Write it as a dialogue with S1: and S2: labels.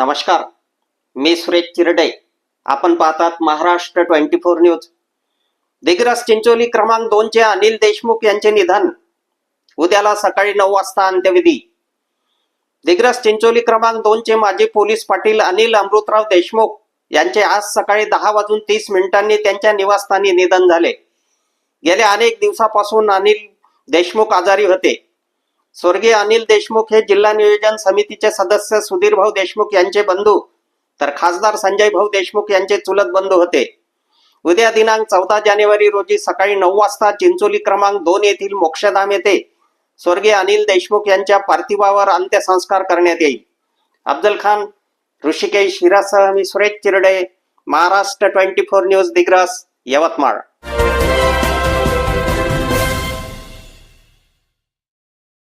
S1: नमस्कार. मी सुरेश चिरडे. आपण पाहतात Maharashtra twenty four news. Digras Chincholi क्रमांक दोनचे अनिल देशमुख यांचे निधन. उद्याला सकाळी नऊ वाजता अंत्यविधी. दिग्रस चिंचोली क्रमांक दोनचे माजी पोलीस पाटील अनिल अमृतराव देशमुख यांचे आज सकाळी दहा वाजून तीस मिनिटांनी त्यांच्या निवासस्थानी निधन झाले. गेल्या अनेक दिवसापासून अनिल देशमुख आजारी होते. स्वर्गीय अनिल देशमुख हे जिल्हा नियोजन समितीचे सदस्य सुधीर भाऊ देशमुख यांचे बंधू तर खासदार संजय भाऊ देशमुख यांचे चुलत बंधू होते. उद्या दिनांक चौदा जानेवारी रोजी सकाळी नऊ वाजता चिंचोली क्रमांक दोन येथील मोक्षधाम येथे स्वर्गीय अनिल देशमुख यांच्या पार्थिवावर अंत्यसंस्कार करण्यात येईल. अफजल खान ऋषिकेश हिरासह मी Suresh Chirde Maharashtra twenty four news Digras Yavatmal.